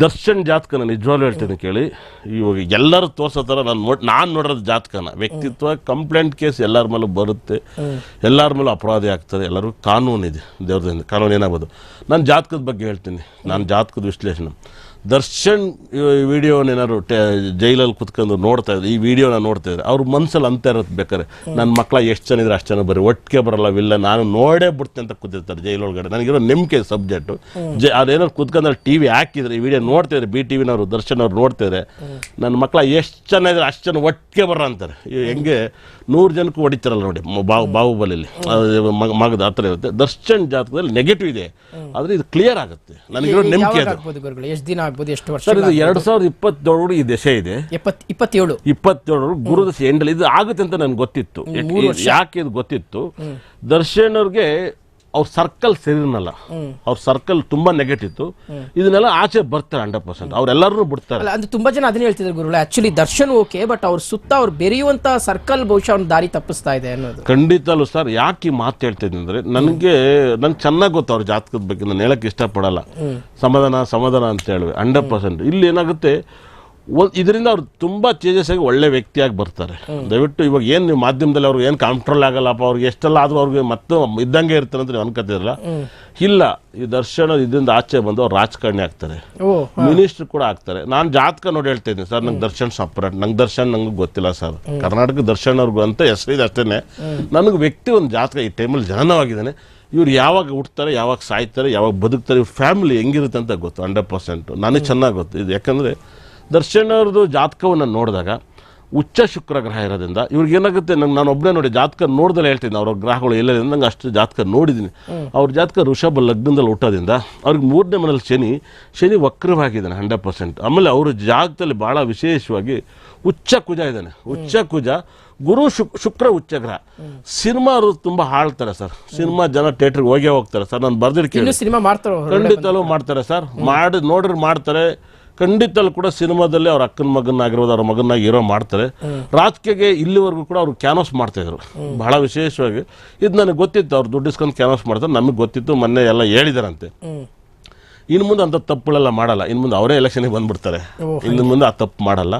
ದರ್ಶನ್ ಜಾತಕನ ನಿಜವಾಗ್ಲೂ ಹೇಳ್ತೀನಿ ಕೇಳಿ. ಇವಾಗ ಎಲ್ಲರೂ ತೋರ್ಸೋ ಥರ ನಾನು ನೋಡಿ, ನಾನು ನೋಡೋದು ಜಾತಕನ. ವ್ಯಕ್ತಿತ್ವ, ಕಂಪ್ಲೇಂಟ್ ಕೇಸ್ ಎಲ್ಲರ ಮೇಲೂ ಬರುತ್ತೆ. ಎಲ್ಲರ ಮೇಲೂ ಅಪರಾಧಿ ಆಗ್ತದೆ ಎಲ್ಲರಿಗೂ ಕಾನೂನಿದೆ. ದೇವ್ರದಿಂದ ಕಾನೂನು ಏನಾಗ್ಬೋದು? ನಾನು ಜಾತಕದ ಬಗ್ಗೆ ಹೇಳ್ತೀನಿ. ನಾನು ಜಾತಕದ ವಿಶ್ಲೇಷಣೆ. ದರ್ಶನ್ ವಿಡಿಯೋನ ಏನಾದ್ರು ಜೈಲಲ್ಲಿ ಕುತ್ಕೊಂಡು ನೋಡ್ತಾ ಇದ್ರು ಈ ವಿಡಿಯೋನ ನೋಡ್ತಾ ಇದ್ರೆ ಅವ್ರ ಮನ್ಸಲ್ಲಿ ಅಂತ ಇರತ್ತೆ ಬೇಕಾದ್ರೆ. ನನ್ನ ಮಕ್ಕಳ ಎಷ್ಟು ಜನ ಇದ್ರೆ ಅಷ್ಟು ಜನ ಬರೀ ಒಟ್ಟಿಗೆ ಬರಲ್ಲ ವಿಲ್ಲ ನಾನು ನೋಡೇ ಬಿಡ್ತೀನಿ ಅಂತ ಕೂತಿರ್ತಾರೆ ಜೈಲೊಳಗಡೆ. ನನಗಿರೋ ನಂಬಿಕೆ ಸಬ್ಜೆಕ್ಟು. ಜ ಅದೇನಾದ್ರು ಕುತ್ಕೊಂಡು ಟಿ ವಿ ಹಾಕಿದ್ರೆ ಈ ವಿಡಿಯೋ ನೋಡ್ತಿದ್ರೆ ಬಿ ಟಿ ವಿನವರು ದರ್ಶನ್ ಅವ್ರು ನೋಡ್ತಿದ್ರೆ ನನ್ನ ಮಕ್ಕಳ ಎಷ್ಟು ಜನ ಇದ್ರೆ ಅಷ್ಟು ಜನ ಒಟ್ಟಿಗೆ ಬರ ಅಂತಾರೆ. ಹೆಂಗೆ ನೂರು ಜನಕ್ಕೂ ಹೊಡಿತಾರಲ್ಲ ನೋಡಿ ಬಾವು ಬಾಹು ಮಗ- ಮಗದ ಹತ್ರ ಥರ ಇರುತ್ತೆ. ದರ್ಶನ್ ಜಾತಕದಲ್ಲಿ ನೆಗೆಟಿವ್ ಇದೆ. ಆದರೆ ಇದು ಕ್ಲಿಯರ್ ಆಗುತ್ತೆ. ನನಗಿರೋ ನಂಬಿಕೆ ಅದು. ಎಷ್ಟು ದಿನ ಆಗ್ಬೋದು ಎಷ್ಟು ವರ್ಷ ಸರ್ ಇದು ಎರಡು ಸಾವಿರದ ಇಪ್ಪತ್ತೇಳು ಈ ದಶೆ ಇದೆ. ಎಪ್ಪತ್ ಇಪ್ಪತ್ತೇಳು. ಇಪ್ಪತ್ತೇಳರು ಗುರುದಶೆ ಎಂಡಲ್ಲಿ ಇದು ಆಗುತ್ತೆ ಅಂತ ನನ್ಗೆ ಗೊತ್ತಿತ್ತು. ಯಾಕೆ ಇದು ಗೊತ್ತಿತ್ತು? ದರ್ಶನ್ ಅವ್ರಿಗೆ ಅವ್ರ ಸರ್ಕಲ್ ಸರಿನಲ್ಲ ಅವ್ರ ಸರ್ಕಲ್ ತುಂಬಾ ನೆಗೆಟಿವ್ ಇತ್ತು. ಇದನ್ನೆಲ್ಲ ಆಚೆ ಬರ್ತಾರೆ ಹಂಡ್ರೆಡ್ ಪರ್ಸೆಂಟ್ ಅವ್ರೆಲ್ಲರೂ ಬಿಡ್ತಾರೆ. ಅಂದ್ರೆ ತುಂಬಾ ಜನ ಅದನ್ನ ಹೇಳ್ತಿದ್ರು ಗುರುಗಳು. ಆಕ್ಚುಲಿ ದರ್ಶನ್ ಓಕೆ ಬಟ್ ಅವ್ರ ಸುತ್ತ ಅವ್ರು ಬೆರೆಯುವಂತ ಸರ್ಕಲ್ ಬಹುಶಃ ಅವ್ನ ದಾರಿ ತಪ್ಪಿಸ್ತಾ ಇದೆ ಅನ್ನೋದು. ಖಂಡಿತಲ್ಲೂ ಸರ್ ಯಾಕೆ ಈ ಮಾತು ಹೇಳ್ತಿದ್ದೀನಿ ಅಂದ್ರೆ ನನಗೆ ನಂಗೆ ಚೆನ್ನಾಗಿ ಗೊತ್ತು ಅವ್ರ ಜಾತಕದ ಬಗ್ಗೆ. ನಾನು ಹೇಳಕ್ಕೆ ಇಷ್ಟಪಡಲ್ಲ. ಸಮಾಧಾನ ಸಮಾಧಾನ ಅಂತ ಹೇಳುವೆ ಹಂಡ್ರೆಡ್ ಪರ್ಸೆಂಟ್ ಇಲ್ಲಿ ಏನಾಗುತ್ತೆ ಇದರಿಂದ ಅವ್ರು ತುಂಬ ಚೇಂಜಸ್ ಆಗಿ ಒಳ್ಳೆ ವ್ಯಕ್ತಿಯಾಗಿ ಬರ್ತಾರೆ. ದಯವಿಟ್ಟು ಇವಾಗ ಏನು ನೀವು ಮಾಧ್ಯಮದಲ್ಲಿ ಅವ್ರಿಗೆ ಏನು ಕಂಟ್ರೋಲ್ ಆಗಲ್ಲಪ್ಪ ಅವ್ರಿಗೆ ಎಷ್ಟೆಲ್ಲ ಆದರೂ ಅವ್ರಿಗೆ ಮತ್ತೆ ಇದ್ದಂಗೆ ಇರ್ತಾರೆ ಅಂತ ನೀವು ಅನ್ಕೋತಿರಲ್ಲ ಇಲ್ಲ ಈ ದರ್ಶನ ಇದರಿಂದ ಆಚೆ ಬಂದು ಅವ್ರು ರಾಜಕಾರಣಿ ಆಗ್ತಾರೆ. ಮಿನಿಸ್ಟರ್ ಕೂಡ ಆಗ್ತಾರೆ. ನಾನು ಜಾತಕ ನೋಡಿ ಹೇಳ್ತಾ ಇದ್ದೀನಿ ಸರ್ ನಂಗೆ ದರ್ಶನ್ ಸಪ್ರೇಟ್ ನಂಗೆ ದರ್ಶನ್ ನಂಗೆ ಗೊತ್ತಿಲ್ಲ ಸರ್. ಕರ್ನಾಟಕ ದರ್ಶನ್ ಅವ್ರಿಗೂ ಅಂತ ಹೆಸರಿದೆ ಅಷ್ಟೇ ನನಗೆ ವ್ಯಕ್ತಿ ಒಂದು ಜಾತಕ ಈ ಟೈಮಲ್ಲಿ ಜನನವಾಗಿದ್ದಾನೆ. ಇವ್ರು ಯಾವಾಗ ಹುಟ್ತಾರೆ ಯಾವಾಗ ಸಾಯ್ತಾರೆ ಯಾವಾಗ ಬದುಕ್ತಾರೆ ಇವ್ರ ಫ್ಯಾಮಿಲಿ ಹೆಂಗಿರುತ್ತೆ ಅಂತ ಗೊತ್ತು ಹಂಡ್ರೆಡ್ ಪರ್ಸೆಂಟ್ ನನಗೆ ಚೆನ್ನಾಗಿ ಗೊತ್ತು. ಇದು ಯಾಕಂದರೆ ದರ್ಶನ್ ಅವ್ರದ್ದು ಜಾತಕವನ್ನು ನೋಡಿದಾಗ ಉಚ್ಚ ಶುಕ್ರ ಗ್ರಹ ಇರೋದ್ರಿಂದ ಇವ್ರಿಗೆ ಏನಾಗುತ್ತೆ? ನಂಗೆ ನಾನು ಒಬ್ಬನೇ ನೋಡಿ ಜಾತಕ ನೋಡ್ದಲ್ಲ ಹೇಳ್ತೀನಿ. ಅವ್ರ ಗ್ರಹಗಳು ಎಲ್ಲರಿಂದ ನಂಗೆ ಅಷ್ಟು ಜಾತಕ ನೋಡಿದ್ದೀನಿ ಅವ್ರ ಜಾತಕ ಋಷಭ ಲಗ್ನದಲ್ಲಿ ಹುಟ್ಟೋದ್ರಿಂದ ಅವ್ರಿಗೆ ಮೂರನೇ ಮನೇಲಿ ಶನಿ ಶನಿ ವಕ್ರವಾಗಿದ್ದಾನೆ ಹಂಡ್ರೆಡ್ ಪರ್ಸೆಂಟ್. ಆಮೇಲೆ ಅವ್ರ ಜಾಗದಲ್ಲಿ ಭಾಳ ವಿಶೇಷವಾಗಿ ಉಚ್ಚ ಕುಜ ಇದ್ದಾನೆ. ಉಚ್ಚ ಕುಜ ಗುರು ಶುಕ್ ಶುಕ್ರ ಉಚ್ಚ ಗ್ರಹ. ಸಿನಿಮಾ ಅವರು ತುಂಬ ಹಾಳ್ತಾರೆ ಸರ್. ಸಿನಿಮಾ ಜನ ಥಿಯೇಟ್ರಿಗೆ ಹೋಗೇ ಹೋಗ್ತಾರೆ ಸರ್. ನಾನು ಬರ್ದಿರ್ತೀನಿ. ಸಿನಿಮಾ ಮಾಡ್ತಾರೋ? ಖಂಡಿತಲೂ ಮಾಡ್ತಾರೆ ಸರ್. ಮಾಡಿ ನೋಡ್ರಿ ಮಾಡ್ತಾರೆ. ಖಂಡಿತಲ್ಲೂ ಕೂಡ ಸಿನಿಮಾದಲ್ಲಿ ಅವ್ರ ಅಕ್ಕನ ಮಗನಾಗಿರ್ಬೋದು ಅವ್ರ ಮಗನಾಗಿ ಹೀರೋ ಮಾಡ್ತಾರೆ. ರಾಜಕೀಯಗೆ ಇಲ್ಲಿವರೆಗೂ ಕೂಡ ಅವ್ರು ಕ್ಯಾನ್ವಸ್ ಮಾಡ್ತಾಯಿದ್ರು ಬಹಳ ವಿಶೇಷವಾಗಿ. ಇದು ನನಗೆ ಗೊತ್ತಿತ್ತು ಅವ್ರು ದುಡ್ಡು ಇಸ್ಕೊಂಡು ಕ್ಯಾನ್ವಸ್ ಮಾಡ್ತಾರೆ ನಮಗೆ ಗೊತ್ತಿತ್ತು ಮೊನ್ನೆ ಎಲ್ಲ ಹೇಳಿದಾರಂತೆ. ಇನ್ನು ಮುಂದೆ ಅಂಥ ತಪ್ಪುಗಳೆಲ್ಲ ಮಾಡಲ್ಲ. ಇನ್ನು ಮುಂದೆ ಅವರೇ ಎಲೆಕ್ಷನಿಗೆ ಬಂದ್ಬಿಡ್ತಾರೆ. ಇನ್ನು ಮುಂದೆ ಆ ತಪ್ಪು ಮಾಡಲ್ಲ.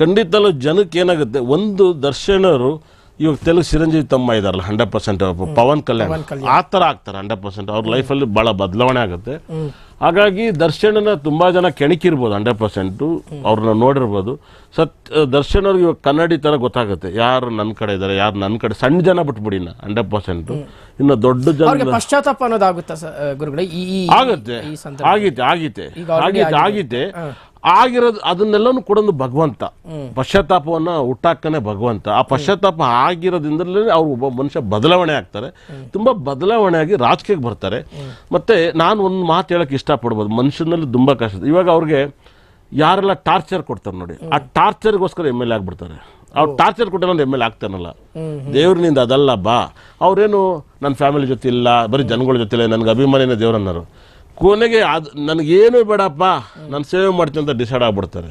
ಖಂಡಿತಲ್ಲೂ ಖಂಡಿತಲೂ ಜನಕ್ಕೆ ಏನಾಗುತ್ತೆ ಒಂದು ದರ್ಶನರು ಇವಾಗ ತೆಲುಗು ಚಿರಂಜೀವಿ ತಮ್ಮ ಇದಾರಲ್ಲ ಹಂಡ್ರೆಡ್ ಪರ್ಸೆಂಟ್ ಪವನ್ ಕಲ್ಯಾಣ್. ಆ ಥರ ಆಗ್ತಾರೆ ಹಂಡ್ರೆಡ್ ಪರ್ಸೆಂಟ್ ಅವ್ರ ಲೈಫಲ್ಲಿ ಭಾಳ ಬದಲಾವಣೆ ಆಗುತ್ತೆ. ಹಾಗಾಗಿ ದರ್ಶನನ ತುಂಬಾ ಜನ ಕೆಣಕಿರ್ಬೋದು ಹಂಡ್ರೆಡ್ ಪರ್ಸೆಂಟು ಅವ್ರನ್ನ ನೋಡಿರ್ಬೋದು. ಸತ್ ದರ್ಶನ್ ಅವ್ರಿಗೆ ಇವಾಗ ಕನ್ನಡಿ ಥರ ಗೊತ್ತಾಗುತ್ತೆ. ಯಾರು ನನ್ನ ಕಡೆ ಇದ್ದಾರೆ ಯಾರು ನನ್ನ ಕಡೆ ಸಣ್ಣ ಜನ ಬಿಟ್ಬಿಡಿ ನಾ ಹಂಡ್ರೆಡ್ ಪರ್ಸೆಂಟು ಇನ್ನು ದೊಡ್ಡ ಜನ ಪಶ್ಚಾತ್ತಾಪ ಅನ್ನೋದಾಗುತ್ತಾ ಗುರುಗಳೇ? ಆಗತ್ತೆ. ಆಗೈತೆ ಆಗೈತೆ ಆಗೈತೆ ಆಗೈತೆ ಆಗಿರೋದು ಅದನ್ನೆಲ್ಲನೂ ಒಂದು ಭಗವಂತ. ಪಶ್ಚಾತ್ತಾಪವನ್ನು ಹುಟ್ಟಾಕನೆ ಭಗವಂತ. ಆ ಪಶ್ಚಾತ್ತಾಪ ಆಗಿರೋದ್ರಿಂದಲೇ ಅವ್ರು ಒಬ್ಬ ಮನುಷ್ಯ ಬದಲಾವಣೆ ಆಗ್ತಾರೆ. ತುಂಬಾ ಬದಲಾವಣೆ ಆಗಿ ರಾಜಕೀಯಕ್ಕೆ ಬರ್ತಾರೆ. ಮತ್ತೆ ನಾನು ಒಂದು ಮಾತು ಹೇಳಕ್ ಇಷ್ಟಪಡ್ಬೋದು. ಮನುಷ್ಯನಲ್ಲಿ ತುಂಬ ಕಷ್ಟ ಇವಾಗ ಅವ್ರಿಗೆ ಯಾರೆಲ್ಲ ಟಾರ್ಚರ್ ಕೊಡ್ತಾರೆ ನೋಡಿ. ಆ ಟಾರ್ಚರ್ಗೋಸ್ಕರ ಎಂ ಎಲ್ ಎ ಆಗ್ಬಿಡ್ತಾರೆ. ಅವ್ರು ಟಾರ್ಚರ್ ಕೊಟ್ಟಲ್ಲ ಎಂ ಎಲ್ ಎ ಆಗ್ತಾನಲ್ಲ. ದೇವ್ರಿನಿಂದ ಅದಲ್ಲ ಬಾ. ಅವರೇನು ನನ್ನ ಫ್ಯಾಮಿಲಿ ಜೊತೆ ಇಲ್ಲ ಬರೀ ಜನಗಳ ಜೊತೆ ಇಲ್ಲ ನನಗೆ ಅಭಿಮಾನಿನ ದೇವ್ರನ್ನರು. ಕೊನೆಗೆ ಅದು ನನಗೇನು ಬೇಡಪ್ಪ ನಾನು ಸೇವೆ ಮಾಡ್ತೀನಿ ಅಂತ ಡಿಸೈಡ್ ಆಗ್ಬಿಡ್ತಾರೆ.